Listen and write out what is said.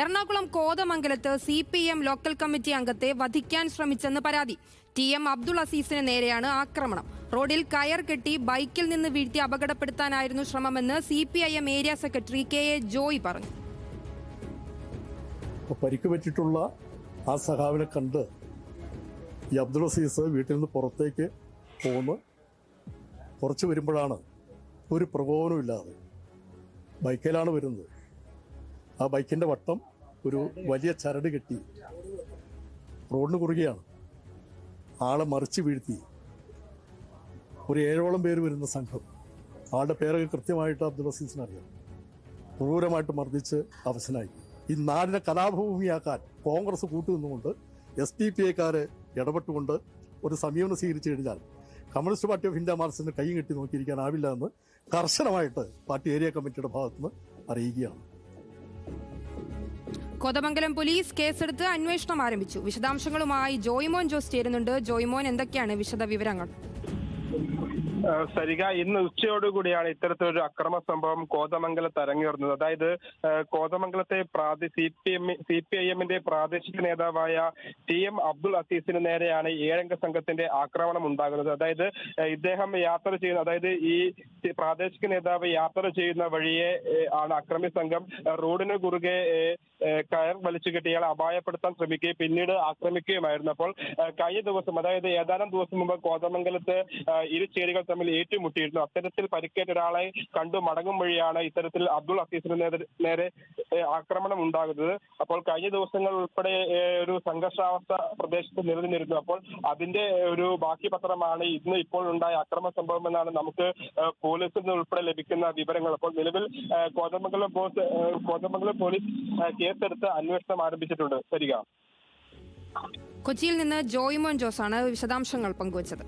എറണാകുളം കോതമംഗലത്ത് C P M local committee അംഗത്തെ വധിക്കാൻ ശ്രമിച്ചെന്ന് പരാതി. ടി എം അബ്ദുൾ അസീസിന് നേരെയാണ് ആക്രമണം. റോഡിൽ കയർ കെട്ടി ബൈക്കിൽ നിന്ന് വീഴ്ത്തി അപകടപ്പെടുത്താനായിരുന്നു ശ്രമമെന്ന് C P I M area secretary K A Joy പറഞ്ഞു. പരിക്ക് പറ്റിയിട്ടുള്ള ആ സഹാവിനെ കണ്ട് ഈ അബ്ദുൾ അസീസ് വീട്ടിൽ നിന്ന് പുറത്തേക്ക് പോന്ന് കുറച്ച് വരുമ്പോഴാണ് ഒരു പ്രകോപനമില്ലാതെ ബൈക്കിലാണ് വരുന്നത്. ആ ബൈക്കിന്റെ വട്ടം ഒരു വലിയ ചരട് കെട്ടി റോഡിന് കുറുകയാണ്. ആളെ മറിച്ച് വീഴ്ത്തി. ഒരു ഏഴോളം പേര് വരുന്ന സംഘം. ആളുടെ പേരൊക്കെ കൃത്യമായിട്ട് അബ്ദുൾ അസീസിന് അറിയാം. ക്രൂരമായിട്ട് മർദ്ദിച്ച് അവശനായി. ഈ നാടിനെ കലാഭൂമിയാക്കാൻ കോൺഗ്രസ് കൂട്ടുനിന്നുകൊണ്ട് എസ് ഡി പി ഐക്കാർ ഇടപെട്ടുകൊണ്ട് ഒരു സമീപനം സ്വീകരിച്ചു കഴിഞ്ഞാൽ കമ്മ്യൂണിസ്റ്റ് പാർട്ടി ഓഫ് ഇന്ത്യ മാർച്ചിന് കൈ കെട്ടി നോക്കിയിരിക്കാനാവില്ല എന്ന് കർശനമായിട്ട് പാർട്ടി ഏരിയ കമ്മിറ്റിയുടെ ഭാഗത്തുനിന്ന് അറിയിക്കുകയാണ്. കോതമംഗലം പോലീസ് കേസെടുത്ത് അന്വേഷണം ആരംഭിച്ചു. വിശദാംശങ്ങളുമായി ജോയ്മോൻ ജോസ് ചേരുന്നുണ്ട്. ജോയ്മോൻ എന്തൊക്കെയാണ് വിശദ വിവരങ്ങൾ സരിക ഇന്ന് ഉച്ചയോടുകൂടിയാണ് ഇത്തരത്തിലൊരു അക്രമ സംഭവം കോതമംഗലത്ത് അരങ്ങേറുന്നത്. അതായത് കോതമംഗലത്തെ C P M C P I എമ്മിന്റെ പ്രാദേശിക നേതാവായ ടി എം അബ്ദുൾ അസീസിന് നേരെയാണ് ഏഴംഗ സംഘത്തിന്റെ ആക്രമണം ഉണ്ടാകുന്നത്. അതായത് ഇദ്ദേഹം യാത്ര ചെയ്യുന്ന അതായത് ഈ പ്രാദേശിക നേതാവ് യാത്ര ചെയ്യുന്ന വഴിയെ ആണ് അക്രമി സംഘം. റോഡിന് കുറുകെ കയർ വലിച്ചു കെട്ടി ഇയാളെ അപായപ്പെടുത്താൻ ശ്രമിക്കുകയും പിന്നീട് ആക്രമിക്കുകയുമായിരുന്നു അപ്പോൾ കഴിഞ്ഞ ദിവസം അതായത് ഏതാനും ദിവസം മുമ്പ് കോതമംഗലത്ത് ഇരു ചേരികൾ തമ്മിൽ ഏറ്റുമുട്ടിയിരുന്നു. അത്തരത്തിൽ പരിക്കേറ്റ ഒരാളെ കണ്ടു മടങ്ങും വഴിയാണ് ഇത്തരത്തിൽ അബ്ദുൾ ഹഫീസിന് നേരെ ആക്രമണം ഉണ്ടാകുന്നത്. അപ്പോൾ കഴിഞ്ഞ ദിവസങ്ങൾ ഉൾപ്പെടെ ഒരു സംഘർഷാവസ്ഥ പ്രദേശത്ത് നിലനിന്നിരുന്നു. അപ്പോൾ അതിന്റെ ഒരു ബാക്കി പത്രമാണ് ഇന്ന് ഇപ്പോൾ ഉണ്ടായ അക്രമ സംഭവം എന്നാണ് നമുക്ക് പോലീസിൽ നിന്ന് ഉൾപ്പെടെ ലഭിക്കുന്ന വിവരങ്ങൾ. അപ്പോൾ നിലവിൽ കോതമംഗലം പോലീസ് കോതമംഗലം പോലീസ് കേസെടുത്ത് അന്വേഷണം ആരംഭിച്ചിട്ടുണ്ട്. വരിക. കൊച്ചിയിൽ നിന്ന് ജോയ്മോൻ ജോസ് ആണ് വിശദാംശങ്ങൾ പങ്കുവച്ചത്.